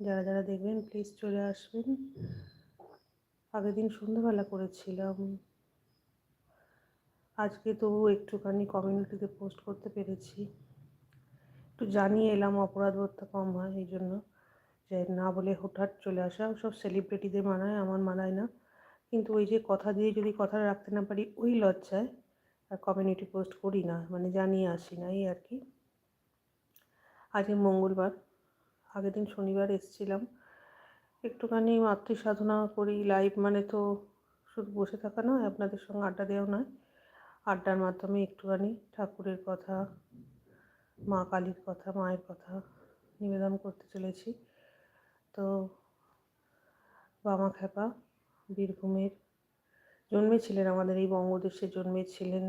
যারা যারা দেখবেন প্লিজ চলে আসবেন। আগের দিন সন্ধ্যাবেলা করেছিলাম। আজকে তবু একটুখানি কমিউনিটিতে পোস্ট করতে পেরেছি। একটু জানিয়ে এলাম অপরাধ বোধটা কম হয়, এই জন্য যে না বলে হঠাৎ চলে আসা। সব সেলিব্রিটিদের মানায়, আমার মানায় না। কিন্তু ওই যে কথা দিয়ে যদি কথা রাখতে না পারি, ওই লজ্জায় আর কমিউনিটি পোস্ট করি না। মানে জানিয়ে আসি না এই আর কি। আজ মঙ্গলবার। আগের দিন শনিবার এসেছিলাম। একটুখানি মাতৃ সাধনা করি লাইভ মানে তো শুধু বসে থাকা নয়, আপনাদের সঙ্গে আড্ডা দেওয়া নয়। আড্ডার মাধ্যমে একটুখানি ঠাকুরের কথা, মা কালীর কথা, মায়ের কথা নিবেদন করতে চলেছি। তো বামা খ্যাপা বীরভূমের জন্মেছিলেন, আমাদের এই বঙ্গদেশে জন্মেছিলেন।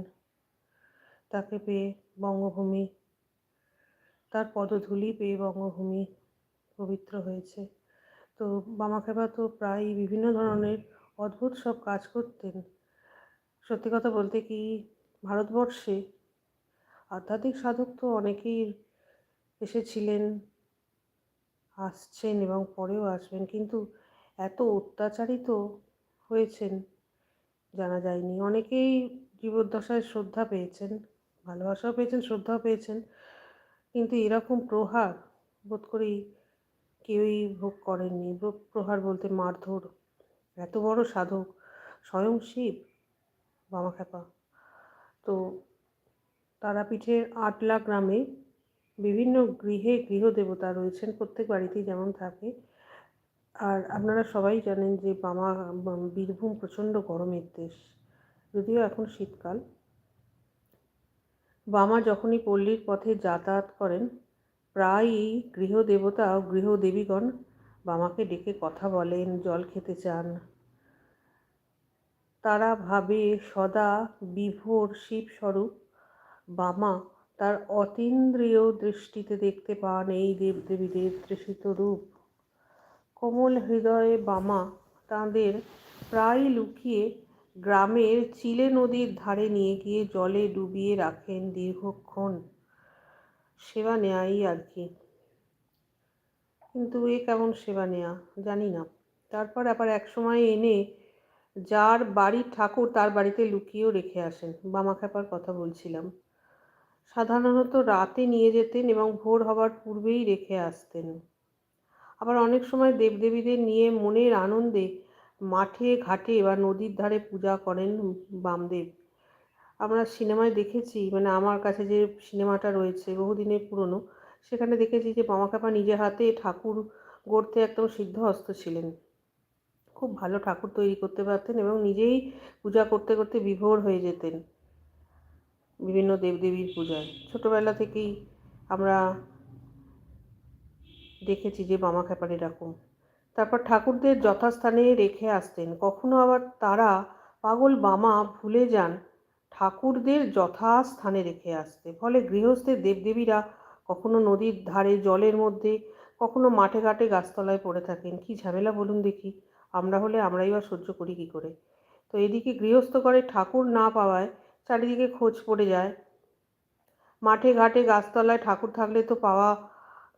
তাকে পেয়ে বঙ্গভূমি, তার পদধূলি পেয়ে বঙ্গভূমি পবিত্র হয়েছে। তো বামাখ্যাপা তো প্রায় বিভিন্ন ধরনের অদ্ভুত সব কাজ করতেন। সত্যি কথা বলতে কি, ভারতবর্ষে আধ্যাত্মিক সাধক তো অনেকেই এসেছিলেন, আসছেন এবং পরেও আসবেন, কিন্তু এত অত্যাচারিত হয়েছেন জানা যায়নি। অনেকেই জীবদ্দশায় শ্রদ্ধা পেয়েছেন, ভালোবাসাও পেয়েছেন, শ্রদ্ধাও পেয়েছেন, কিন্তু এরকম প্রহার বোধ করি কেউই ভোগ করেননি। প্রহার বলতে মারধর। এত বড় সাধক। স্বয়ং শিব। বামাখ্যাপা তো তারাপীঠের আটলা গ্রামে বিভিন্ন গৃহে গৃহদেবতা রয়েছেন। প্রত্যেক বাড়িতেই যেমন থাকে। আর আপনারা সবাই জানেন যে বামা বীরভূম প্রচণ্ড গরমের দেশ। যদিও এখন শীতকাল। বামা যখনই পল্লীর পথে যাতায়াত করেন প্রায়ই গৃহদেবতা ও গৃহদেবীগণ বামাকে ডেকে কথা বলেন, জল খেতে চান। তারা ভাবে, সদা বিভোর শিবস্বরূপ, বামা তার অতীন্দ্রিয় দৃষ্টিতে দেখতে পান এই দেবদেবীদের তৃষিত রূপ। কোমল হৃদয়ে বামা তাঁদের প্রায় লুকিয়ে গ্রামের চিলে নদীর ধারে নিয়ে গিয়ে জলে ডুবিয়ে রাখেন দীর্ঘক্ষণ। সেবা নেয়াই আর কি কিন্তু এ কেমন সেবা নেয়া? জানি না। তারপর আবার এক সময় এনে যার বাড়ির ঠাকুর তার বাড়িতে লুকিয়েও রেখে আসেন। বামাখ্যাপার কথা বলছিলাম। সাধারণত রাতে নিয়ে যেতেন এবং ভোর হবার পূর্বেই রেখে আসতেন। আবার অনেক সময় দেবদেবীদের নিয়ে মনের আনন্দে মাঠে, ঘাটে বা নদীর ধারে পূজা করেন বামদেব। আমরা সিনেমায় দেখেছি মানে আমার কাছে যে সিনেমাটা রয়েছে বহুদিনের পুরনো, সেখানে দেখেছি যে বামাখ্যাপা নিজে হাতে ঠাকুর গড়তে একদম সিদ্ধ সিদ্ধহস্ত ছিলেন। খুব ভালো ঠাকুর তৈরি করতে পারতেন এবং নিজেই পূজা করতে করতে বিভোর হয়ে যেতেন বিভিন্ন দেবদেবীর পূজায়। ছোটোবেলা থেকেই আমরা দেখেছি যে বামা খ্যাপার এরকম। তারপর ঠাকুরদের যথাস্থানে রেখে আসতেন। কখনো আবার তারা পাগল বামা ভুলে যান ঠাকুরদের যথাস্থানে রেখে আসতে। ফলে গৃহস্থের দেবদেবীরা কখনো নদীর ধারে, জলের মধ্যে, কখনো মাঠে ঘাটে গাছতলায় পড়ে থাকেন। কি ঝামেলা বলুন দেখি? আমরা হলে আমরাই বা সহ্য করি কী করে? তো এদিকে গৃহস্থ ঘরে ঠাকুর না পাওয়ায় চারিদিকে খোঁজ পড়ে যায়। মাঠে ঘাটে, গাছতলায় ঠাকুর থাকলে তো পাওয়া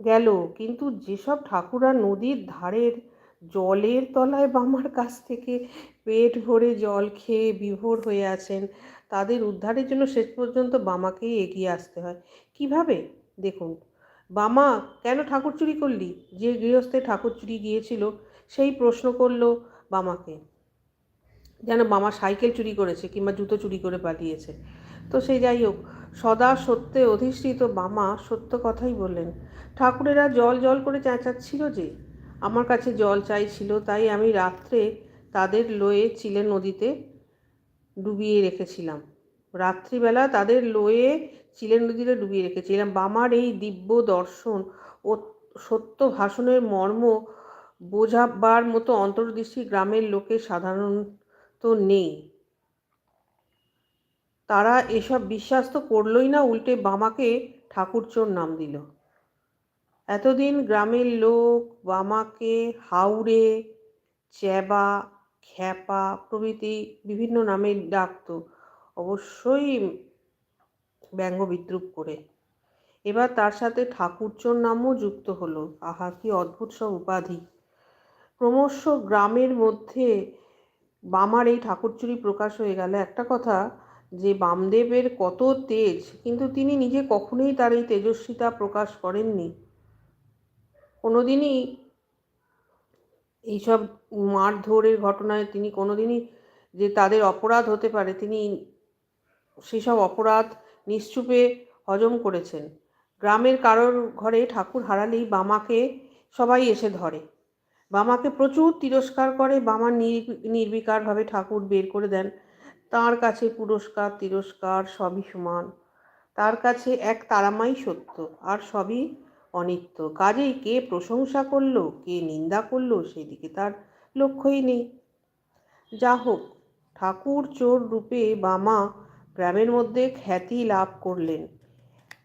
গেল। কিন্তু যেসব ঠাকুররা নদীর ধারের জলের তলায় বামার কাছ থেকে পেট ভরে জল খেয়ে বিভোর হয়ে আছেন। তাদের উদ্ধারের জন্য শেষ পর্যন্ত বামাকেই এগিয়ে আসতে হয়। কীভাবে? দেখুন, বামা, কেন ঠাকুর চুরি করলি? যে গৃহস্থে ঠাকুর চুরি গিয়েছিল, সেই প্রশ্ন করল বামাকে। যেন বামা সাইকেল চুরি করেছে কিংবা জুতো চুরি করে পালিয়েছে। তো সেই যাই হোক, সদা সত্যে অধিষ্ঠিত বামা সত্য কথাই বললেন। ঠাকুরেরা জল জল করে চেঁচাচ্ছিল যে আমার কাছে জল চাইছিল, তাই আমি রাত্রে তাদের লয়ে চিলে নদীতে ডুবিয়ে রেখেছিলাম। রাত্রিবেলা তাদের লয়ে চিলে নদীতে ডুবিয়ে রেখেছিলাম। বামার এই দিব্য দর্শন ও সত্য ভাষণের মর্ম বোঝাবার মতো অন্তর্দৃষ্টি গ্রামের লোকের সাধারণত নেই। তারা এসব বিশ্বাস তো করলই না, উল্টে বামাকে ঠাকুরচোর নাম দিল। এতদিন গ্রামের লোক, বামাকে হাউড়ে চ্যাবা, খ্যাপা প্রভৃতি বিভিন্ন নামে ডাকত। অবশ্যই ব্যঙ্গ বিদ্রুপ করে। এবার তার সাথে ঠাকুরচোর নামও যুক্ত হলো। আহা, কি অদ্ভুত সব উপাধি। ক্রমশ গ্রামের মধ্যে বামার এই ঠাকুরচুরি প্রকাশ হয়ে গেল। একটা কথা, যে বামদেবের কত তেজ, কিন্তু তিনি নিজে কখনোই তার এই তেজস্বিতা প্রকাশ করেননি। কোনোদিনই এইসব মারধরের ঘটনায় তিনি কোনোদিনই যে তাদের অপরাধ হতে পারে, তিনি সেসব অপরাধ নিশ্চুপে হজম করেছেন। গ্রামের কারোর ঘরে ঠাকুর হারালেই বামাকে সবাই এসে ধরে। বামাকে প্রচুর তিরস্কার করে, বামা নির্বিকারভাবে ঠাকুর বের করে দেন। তার কাছে পুরস্কার, তিরস্কার সবই সমান। তার কাছে এক তারামাই সত্য, আর সবই অনিত্য। কাজেই কে প্রশংসা করল, কে নিন্দা করল, সেদিকে তার লক্ষ্যই নেই। যা হোক ঠাকুর চোর রূপে বামা গ্রামের মধ্যে খ্যাতি লাভ করলেন।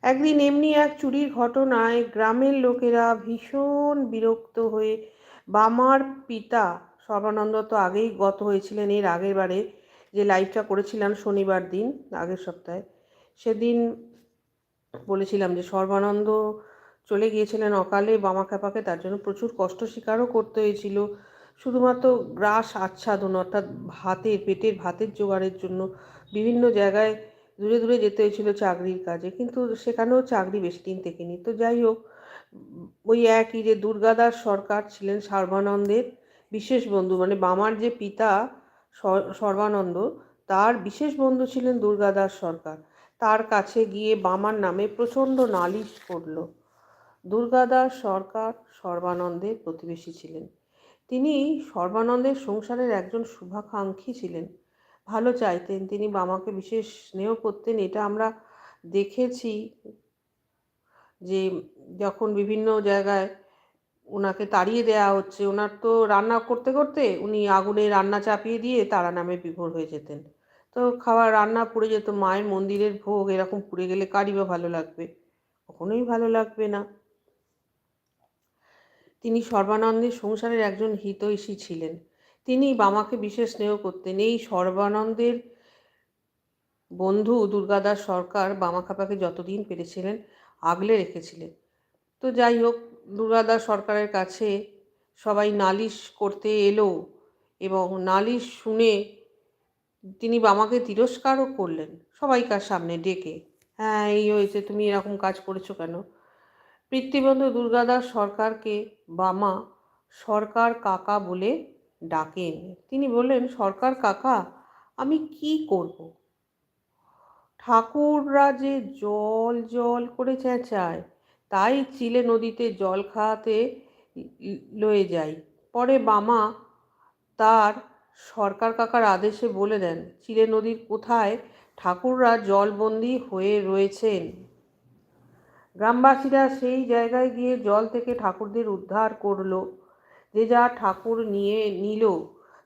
একদিন এমনি এক চুরির ঘটনায় গ্রামের লোকেরা ভীষণ বিরক্ত হয়ে বামার পিতা সর্বানন্দ তো আগেই গত হয়েছিলেন, এর আগের বারে যে লাইভটা করেছিলাম শনিবার দিন, আগের সপ্তাহে। সেদিন বলেছিলাম যে সর্বানন্দ চলে গিয়েছিলেন অকালে বামা খ্যাপাকে তার জন্য প্রচুর কষ্ট স্বীকারও করতে হয়েছিল। শুধুমাত্র গ্রাস আচ্ছাদন, অর্থাৎ ভাতের পেটের ভাতের জোগাড়ের জন্য বিভিন্ন জায়গায় দূরে দূরে যেতে হয়েছিল চাকরির কাজে, কিন্তু সেখানেও চাকরি বেশি দিন টেকেনি তো যাই হোক, ওই একই যে দুর্গাদাস সরকার ছিলেন সর্বানন্দের বিশেষ বন্ধু মানে বামার যে পিতা সর্বানন্দ, তার বিশেষ বন্ধু ছিলেন দুর্গাদাস সরকার। তার কাছে গিয়ে বামার নামে প্রচণ্ড নালিশ করল। দুর্গাদাস সরকার সর্বানন্দের প্রতিবেশী ছিলেন। তিনি সর্বানন্দের সংসারের একজন শুভাকাঙ্ক্ষী ছিলেন। ভালো চাইতেন, তিনি বামাকে বিশেষ স্নেহ করতেন। এটা আমরা দেখেছি যে যখন বিভিন্ন জায়গায় ওনাকে তাড়িয়ে দেওয়া হচ্ছে ওনার তো রান্না করতে করতে উনি আগুনে রান্না চাপিয়ে দিয়ে তারা নামে বিভোর হয়ে যেতেন। তো খাবার রান্না পুড়ে যেত, মায়ের মন্দিরের ভোগ এরকম পুড়ে গেলে কারই বা ভালো লাগবে? কখনোই ভালো লাগবে না। তিনি সর্বানন্দের সংসারের একজন হিতৈষী ছিলেন। তিনি বামাকে বিশেষ স্নেহ করতেন। এই সর্বানন্দের বন্ধু দুর্গাদাস সরকার বামা খাপাকে যতদিন পেরেছিলেন আগলে রেখেছিলেন। তো যাই হোক, দুর্গাদাস সরকারের কাছে সবাই নালিশ করতে এলো এবং নালিশ শুনে তিনি বামাকে তিরস্কারও করলেন। সবাইকার সামনে ডেকে হ্যাঁ এই হয়েছে, তুমি এরকম কাজ করেছ কেন? পিতৃবন্ধু দুর্গাদাস সরকারকে বামা সরকার কাকা বলে ডাকেন। তিনি বললেন, সরকার কাকা, আমি কি করব? ঠাকুররা যে জল জল করে চেঁচায়, তাই চিলে নদীতে জল খাওয়াতে লয়ে যাই পরে বামা তার সরকার কাকার আদেশে বলে দেন, চিলে নদীর কোথায় ঠাকুররা জলবন্দি হয়ে রয়েছেন? গ্রামবাসীরা সেই জায়গায় গিয়ে জল থেকে ঠাকুরদের উদ্ধার করল। যে যা ঠাকুর নিয়ে নিল,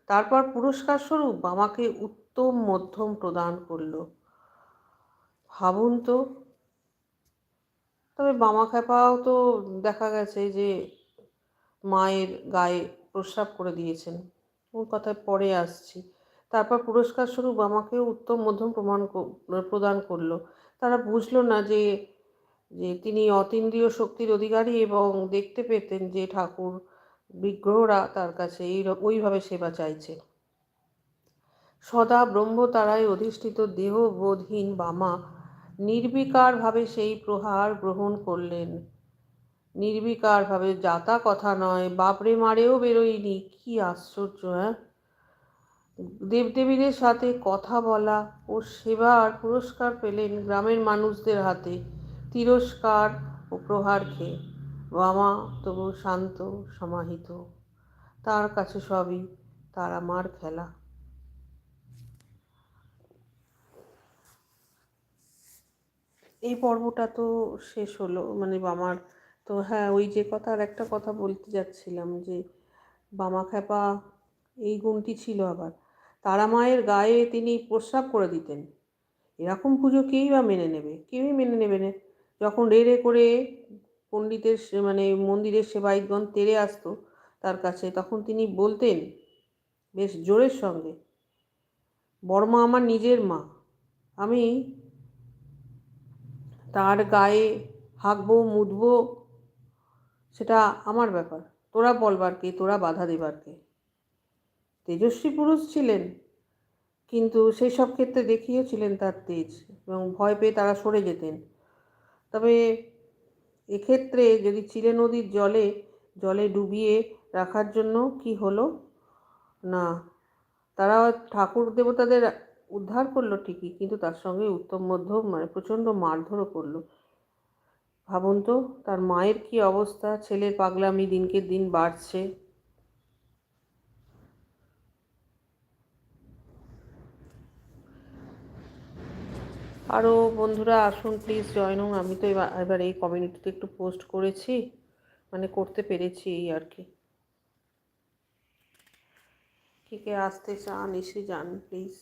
তারপর পুরস্কার স্বরূপ বামাকে উত্তম মধ্যম প্রদান করল। ভাবুন তো। তবে বামা খেপাও তো দেখা গেছে যে মায়ের গায়ে প্রস্রাব করে দিয়েছেন। ওর কথায় পরে আসছি। তারপর পুরস্কার স্বরূপ আমাকেও উত্তম মধ্যম প্রমাণ প্রদান করল। তারা বুঝলো না যে যে তিনি অতীন্দ্রিয় শক্তির অধিকারী এবং দেখতে পেতেন যে ঠাকুর বিগ্রহরা তার কাছে এই ওইভাবে সেবা চাইছে। সদা ব্রহ্মতারায় অধিষ্ঠিত দেহবোধহীন বামা নির্বিকারভাবে সেই প্রহার গ্রহণ করলেন। নির্বিকারভাবে যাতা কথা নয়, বাপরে মারেও বেরোয়নি, কি আশ্চর্য হ্যাঁ? দেবদেবীদের সাথে কথা বলা ও সেবার পুরস্কার পেলেন গ্রামের মানুষদের হাতে। তিরস্কার ও প্রহার খেয়ে। বামা তবু শান্ত, সমাহিত। তার কাছে সবই, তার আমার খেলা। এই পর্বটা তো শেষ হলো মানে বামার। তো হ্যাঁ ওই যে কথা আর একটা কথা বলতে যাচ্ছিলাম যে, বামা খ্যাপা, এই গুণটি ছিল আবার। তারা মায়ের গায়ে তিনি প্রস্রাব করে দিতেন। এরকম পুজো কেই বা মেনে নেবে? কেউই মেনে নেবে না। যখন রে রে করে পণ্ডিতের মানে মন্দিরের সেবায়িতগণ তেরে আসতো তার কাছে, তখন তিনি বলতেন, বেশ জোরের সঙ্গে। বড়মা আমার নিজের মা। আমি তার গায়ে হাঁকবো, মুদবো, সেটা আমার ব্যাপার। তোরা বলবার কে, তোরা বাধা দেবার কে? তেজস্বী পুরুষ ছিলেন, কিন্তু সেই সব ক্ষেত্রে দেখিয়েছিলেন তার তেজ এবং ভয় পেয়ে তারা সরে যেতেন। তবে এক্ষেত্রে যদি চিলে নদীর জলে জলে ডুবিয়ে রাখার জন্য কি হলো? না। তারা ঠাকুর দেবতাদের উদ্ধার করল ঠিকই, কিন্তু তার সঙ্গে উত্তম মধ্যম মানে প্রচণ্ড মারধরও করল। ভাবুন তো, তার মায়ের কি অবস্থা? ছেলের পাগলামি দিনকে দিন বাড়ছে। আরও বন্ধুরা আসুন প্লিজ জয়েন হন আমি তো এবার এই কমিউনিটিতে একটু পোস্ট করেছি। মানে করতে পেরেছি এই আর কি। কে কে আসতে চান, এসে যান প্লিজ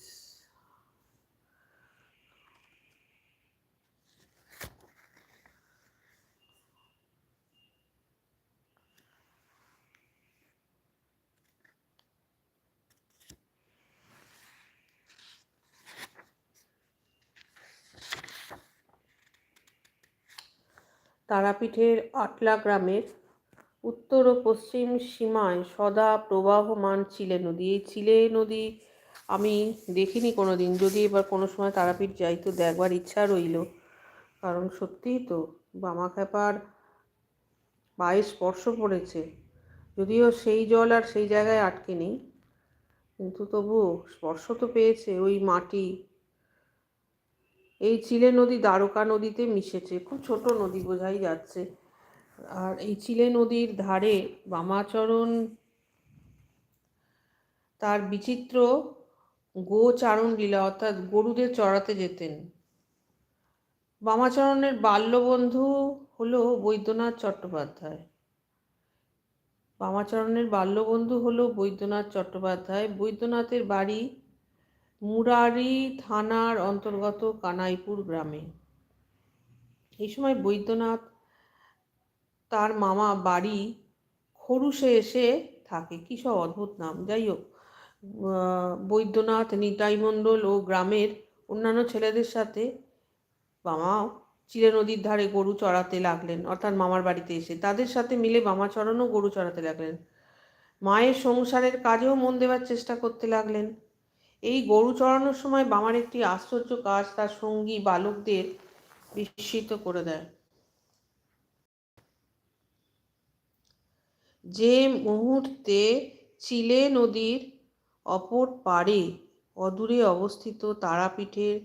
তারাপীঠের আটলা গ্রামের উত্তর ও পশ্চিম সীমায় সদা প্রবাহমান চিলে নদী। এই চিলে নদী আমি দেখিনি কোনো দিন যদি এবার কোনো সময় তারাপীঠ যাই তো দেখবার ইচ্ছা রইল। কারণ সত্যিই তো বামাখ্যাপার পায়ে স্পর্শ পড়েছে যদিও সেই জল আর সেই জায়গায় আটকে নেই, কিন্তু তবু স্পর্শ তো পেয়েছে ওই মাটি এই চিলে নদী দ্বারকা নদীতে মিশেছে, খুব ছোট নদী বোঝাই যাচ্ছে। আর এই চিলে নদীর ধারে বামাচরণ, তার বিচিত্র গোচারণ লীলা, অর্থাৎ গরুদের চড়াতে যেতেন। বামাচরণের বাল্যবন্ধু হলো বৈদ্যনাথ চট্টোপাধ্যায়। বামাচরণের বাল্যবন্ধু হলো বৈদ্যনাথ চট্টোপাধ্যায়। বৈদ্যনাথের বাড়ি মুরারি থানার অন্তর্গত কানাইপুর গ্রামে। এই সময় বৈদ্যনাথ তার মামা বাড়ি খরুসে এসে থাকে। কী সব অদ্ভুত নাম। যাই হোক বৈদ্যনাথ, নিতাই মণ্ডল ও গ্রামের অন্যান্য ছেলেদের সাথে মামাও চিলে নদীর ধারে গরু চড়াতে লাগলেন, অর্থাৎ মামার বাড়িতে এসে। তাদের সাথে মিলে মামা চড়ানো গরু চড়াতে লাগলেন। মায়ের সংসারের কাজেও মন দেওয়ার চেষ্টা করতে লাগলেন। এই গরু চড়ানোর সময় বামার একটি আশ্চর্য কাজ তার সঙ্গী বালকদের বিস্মিত করে দেয়। যে মুহূর্তে চিলে নদীর অপর পাড়ে অদূরে অবস্থিত তারাপীঠের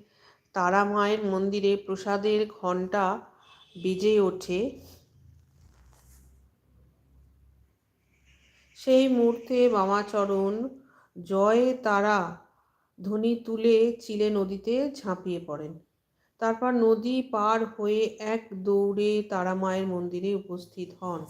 তারা মায়ের মন্দিরে প্রসাদের ঘণ্টা বেজে ওঠে। সেই মুহূর্তে বামাচরণ জয় তারা ধ্বনি তুলে চিলে নদীতে ঝাঁপিয়ে পড়েন। তারপর নদী পার হয়ে এক দৌড়ে তারা মায়ের মন্দিরে উপস্থিত হন।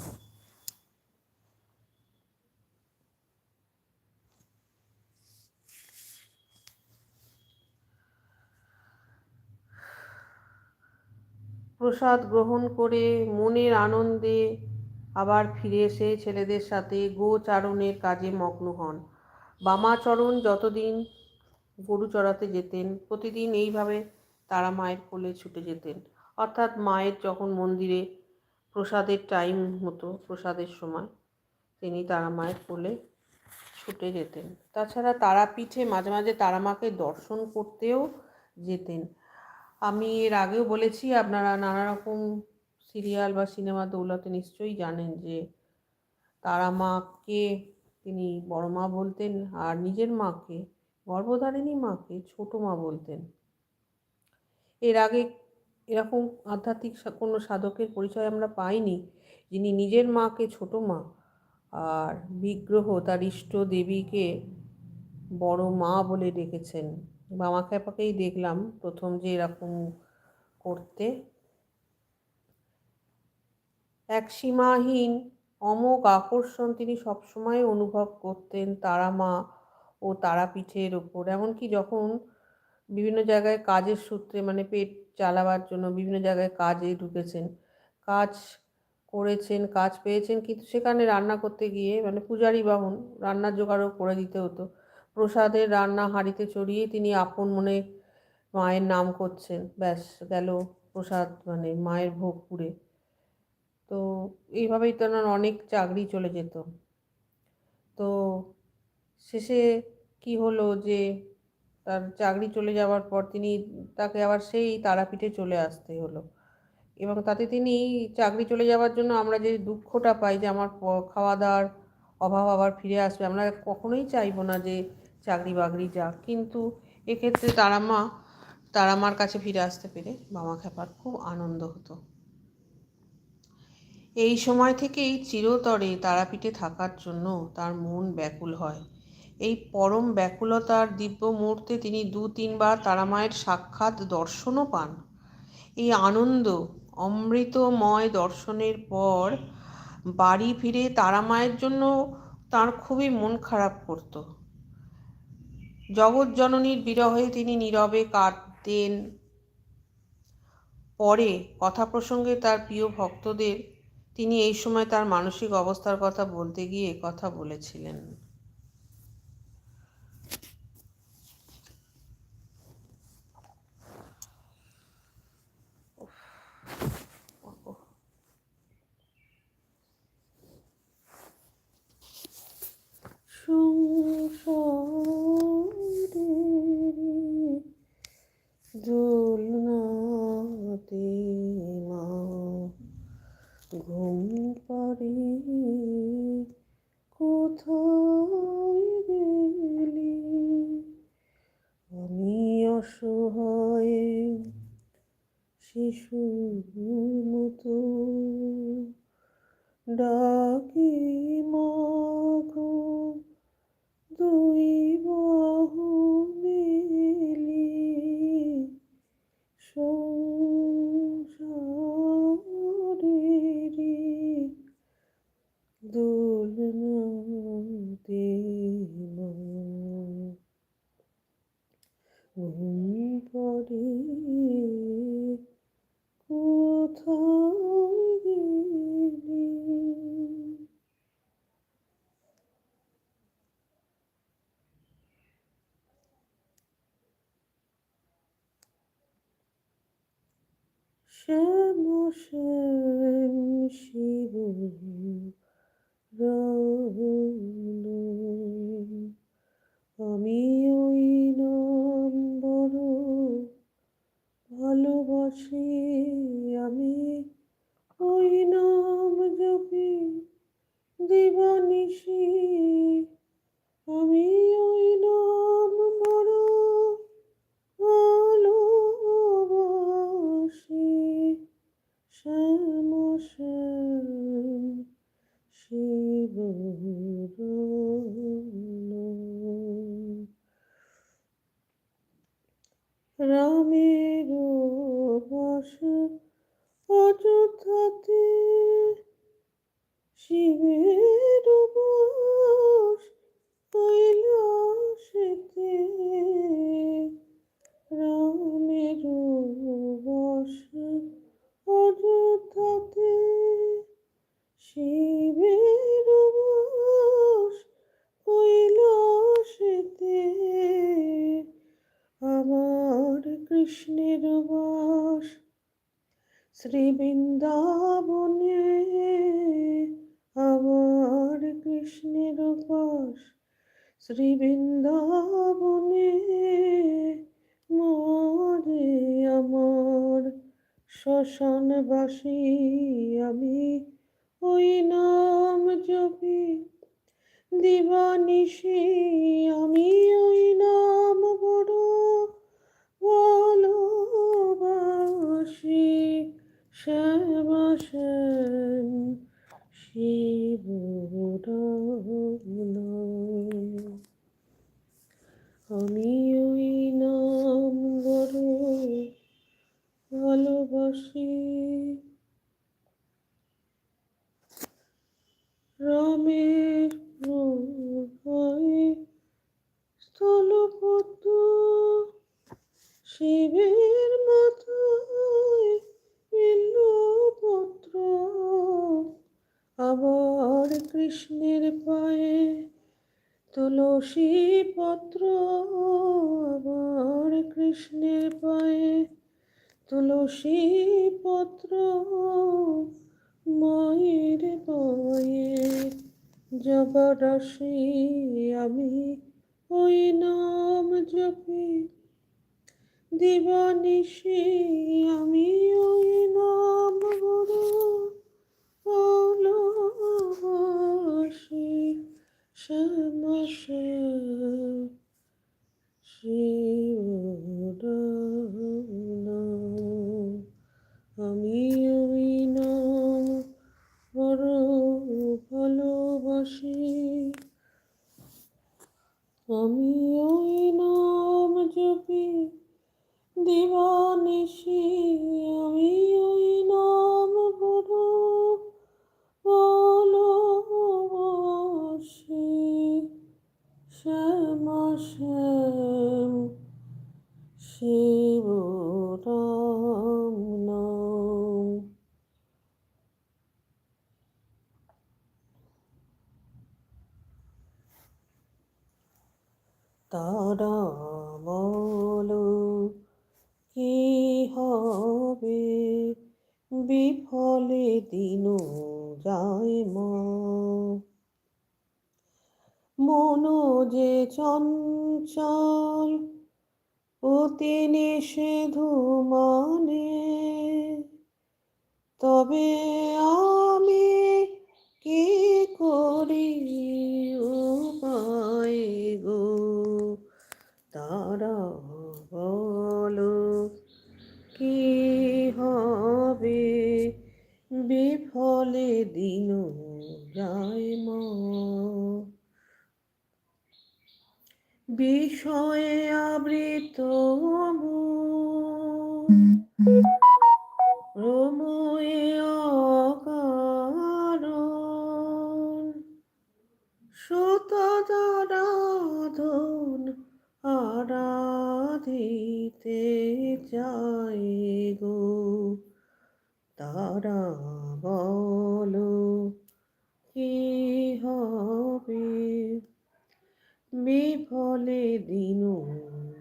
প্রসাদ গ্রহণ করে মনের আনন্দে আবার ফিরে এসে ছেলেদের সাথে গোচারণের কাজে মগ্ন হন। বামাচরণ যতদিন গরু চড়াতে যেতেন, প্রতিদিন এইভাবে তারা মায়ের কোলে ছুটে যেতেন। অর্থাৎ মায়ের যখন মন্দিরে প্রসাদের টাইম হতো, প্রসাদের সময়, তিনি তারা মায়ের কোলে ছুটে যেতেন। তাছাড়া তারাপীঠে মাঝে মাঝে তারা মাকে দর্শন করতেও যেতেন। আমি এর আগেও বলেছি, আপনারা নানা রকম সিরিয়াল বা সিনেমা দৌলতে নিশ্চয়ই জানেন যে তারা মাকে, তিনি বড় মা বলতেন আর নিজের মাকে গর্ভধারিণী মাকে ছোট মা বলতেন। এর আগে এরকম আধ্যাত্মিক কোনো সাধকের পরিচয় আমরা পাইনি যিনি নিজের মাকে ছোট মা আর বিগ্রহ তার ইষ্ট দেবীকে বড় মা বলে ডেকেছেন। বামা খ্যাপাকেই দেখলাম প্রথম যে এরকম করতে। এক সীমাহীন অমোঘ আকর্ষণ তিনি সবসময় অনুভব করতেন তারা মা ও তারাপীঠের ওপর এমনকি যখন বিভিন্ন জায়গায় কাজের সূত্রে মানে পেট চালাবার জন্য বিভিন্ন জায়গায় কাজে ঢুকেছেন, কাজ করেছেন, কাজ পেয়েছেন, কিন্তু সেখানে রান্না করতে গিয়ে মানে পূজারি বাহন রান্নার জোগাড়ও করে দিতে হতো। প্রসাদের রান্না হাঁড়িতে চড়িয়ে তিনি আপন মনে মায়ের নাম করছেন। ব্যাস, গেল প্রসাদ মানে মায়ের ভোগ পুড়ে। তো এইভাবেই তো অনেক চাকরি চলে যেত। তো শেষে কি হলো যে তার চাকরি চলে যাওয়ার পর তিনি তাকে আবার সেই তারাপীঠে চলে আসতে হলো। এবং তাতে তিনি চাকরি চলে যাওয়ার জন্য আমরা যে দুঃখটা পাই যে আমার খাওয়া দাওয়ার অভাব আবার ফিরে আসবে, আমরা কখনোই চাইব না যে চাকরি বাকরি যাক। কিন্তু এক্ষেত্রে তারা মা তারা মার কাছে ফিরে আসতে পেরে বামা খেপার খুব আনন্দ হতো। এই সময় থেকেই চিরতরে তারাপীঠে থাকার জন্য তার মন ব্যাকুল হয়। এই পরম ব্যাকুলতার দিব্য মুহূর্তে তিনি দু তিনবার তারামায়ের সাক্ষাৎ দর্শনও পান। এই আনন্দ, অমৃতময় দর্শনের পর বাড়ি ফিরে তারামায়ের জন্য তার খুবই মন খারাপ করত। জগৎ জননীর বিরহে তিনি নীরবে কাঁদতেন। পরে কথা প্রসঙ্গে তার প্রিয় ভক্তদের তিনি এই সময় তার মানসিক অবস্থার কথা বলতে গিয়ে কথা বলেছিলেন। দোলনাতে মা ঘুম কোথায় আমি অসহায় মতো ডাকি শ্মশানবাসী আমি, ওই নাম জপি। দিবানিশি আমি, ওই নাম বড় ভালোবাসি। শ্যাম শ্যাম শিব আমি ওই নাম বড় ভালোবাসি। রামের প্রভয় স্থলপদ্ম শিবের মাথায় বিল্লপত্র আবার কৃষ্ণের পায়ে তুলসী পত্র আবার কৃষ্ণের পায়ে তুলসী পত্র মায়ের মায়ের জবরসে আমি ওই নাম জপি। দিবানিশি আমি ওই নাম গুরু শ্যামা আমি ওই নাম বড় ভালোবাসি। আমি ওই নাম জপি। দিবানিশি আমি ওই নাম বড় শ্যামা শ্যাম শিব বিফলে দিন যায় বিষয়ে আবৃত রময়ে অকারণ। আরাধিতে চাই গো। তারা বলো কি হবে? বিফলে দিন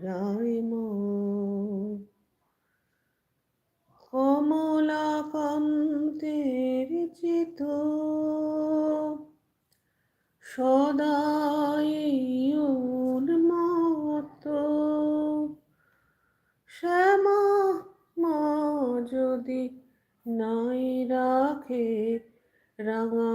যায় কমলাকান্তের চিত সদাই রাঙা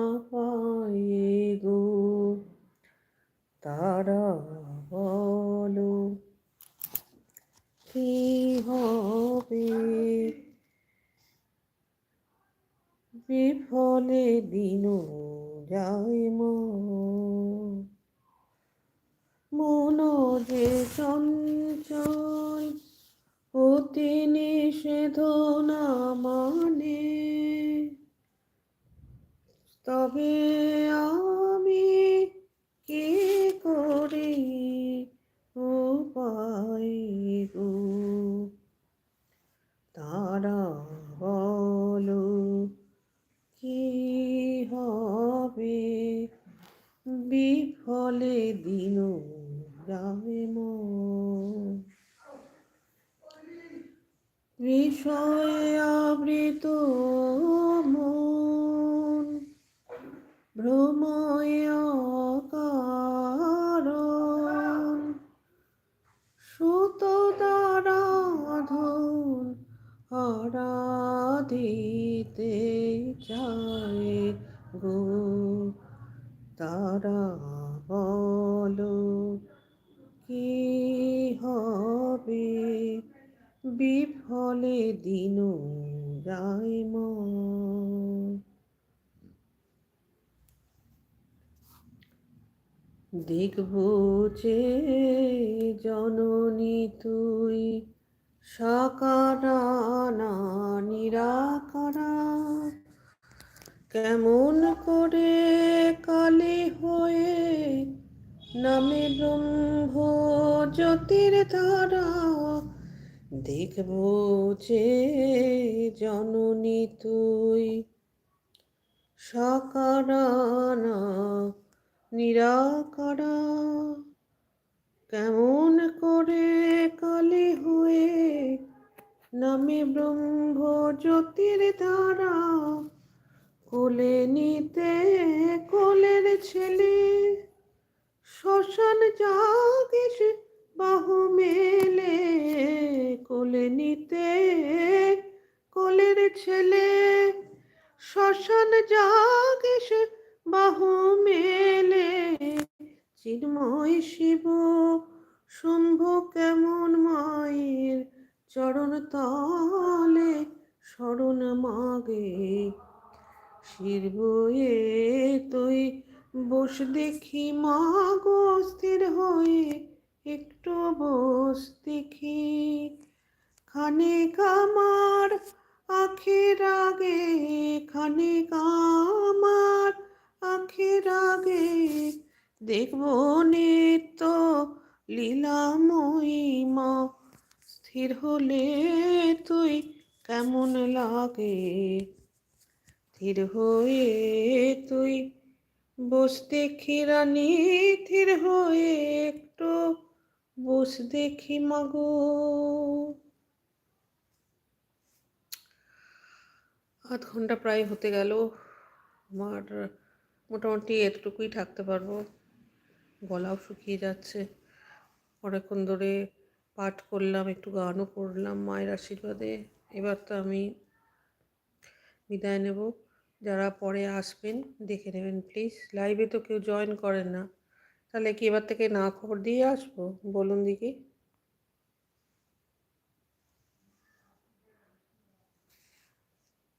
দেখব যে জননী তুই সাকারা নিরাকারা। কেমন করে কালী হয়ে নামে ব্রহ্ম জ্যোতির ধারা। দেখব যে জননী তুই সাকারা নিরাকারা, কেমন করে কালী হয়ে নামে ব্রহ্ম জ্যোতির দ্বারা, কোলে নিতে কোলের ছেলে, শ্মশান জাগিস বাহু মেলে, কোলে নিতে কোলের ছেলে, শ্মশান জাগিস বাহু মেলে, চিন্ময় শিব শম্ভু কেমন মায়ের চরণ তলে শরণ মাগে। শির বয়ে তুই, বস দেখি মা গো স্থির হয়ে, একটু বস দেখি। খানিক আমার আখের আগে খানে আমার আখের আগে দেখব নিত্য লীলাময়ী মা। স্থির হলে তুই কেমন লাগে? স্থির হয়ে তুই বস দেখি রানী, স্থির হয়ে একটু বস দেখি মাগো। আধ ঘণ্টা প্রায় হতে গেল। আমার মোটামুটি এতটুকুই থাকতে পারব। গলাও শুকিয়ে যাচ্ছে। অনেকক্ষণ ধরে পাঠ করলাম, একটু গানও করলাম মায়ের আশীর্বাদে। এবার তো আমি বিদায় নেব। যারা পরে আসবেন, দেখে নেবেন প্লিজ লাইভে তো কেউ জয়েন করেন না। তাহলে কি এবার থেকে না খবর দিয়ে আসব? বলুন দেখি